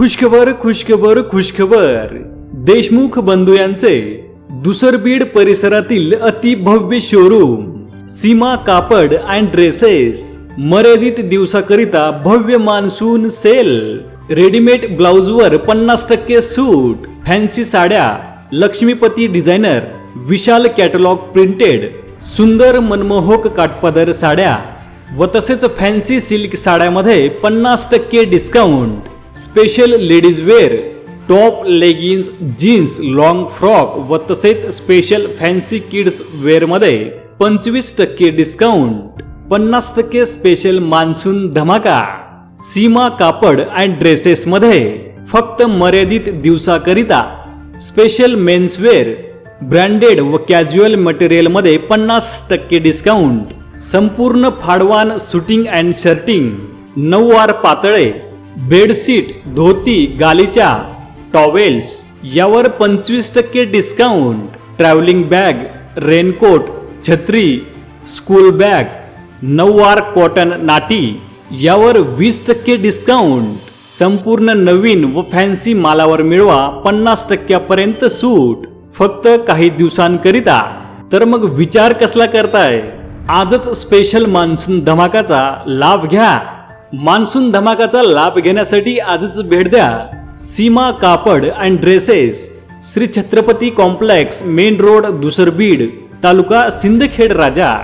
खुशखबर खुशखबर खुशखबर देशमुख बंधू यांचे दुसरबीड परिसरातील अतिभव्य शोरूम सीमा कापड अँड ड्रेसेस मर्यादित दिवसाकरिता भव्य मान्सून सेल रेडीमेड ब्लाउजवर पन्नास टक्के सूट फॅन्सी साड्या लक्ष्मीपती डिझायनर विशाल कॅटलॉग प्रिंटेड सुंदर मनमोहक काठपदर साड्या व तसेच फॅन्सी सिल्क साड्यामध्ये पन्नास टक्के discount special ladies wear top leggings jeans long frock व तसेच स्पेशल फॅन्सी किड्स वेअरमध्ये पंचवीस टक्के डिस्काउंट पन्नास टक्के स्पेशल मान्सून धमाका सीमा कापड अँड ड्रेसेसमध्ये फक्त मर्यादित दिवसाकरिता स्पेशल मेन्सवेअर ब्रँडेड व कॅज्युअल मटेरियलमध्ये पन्नास टक्के डिस्काउंट संपूर्ण फाडवान सुटिंग अँड शर्टिंग नऊवार पातळे बेडशीट धोती गालिचा टॉवेल्स यावर पंचवीस टक्के डिस्काउंट ट्रॅव्हलिंग बॅग रेनकोट छत्री स्कूल बॅग नऊवार कॉटन नाटी यावर वीस टक्के डिस्काउंट संपूर्ण नवीन व फॅन्सी मालावर मिळवा पन्नास टक्क्यापर्यंत सूट. फक्त काही दिवसांकरिता. तर मग विचार कसला करताय? आजच स्पेशल मान्सून धमाकाचा लाभ घ्या. मान्सून धमाकाचा लाभ घेण्यासाठी आजच भेट द्या. सीमा कापड and dresses Shri Chhatrapati complex main road Dusarbid taluka Sindkhed Raja.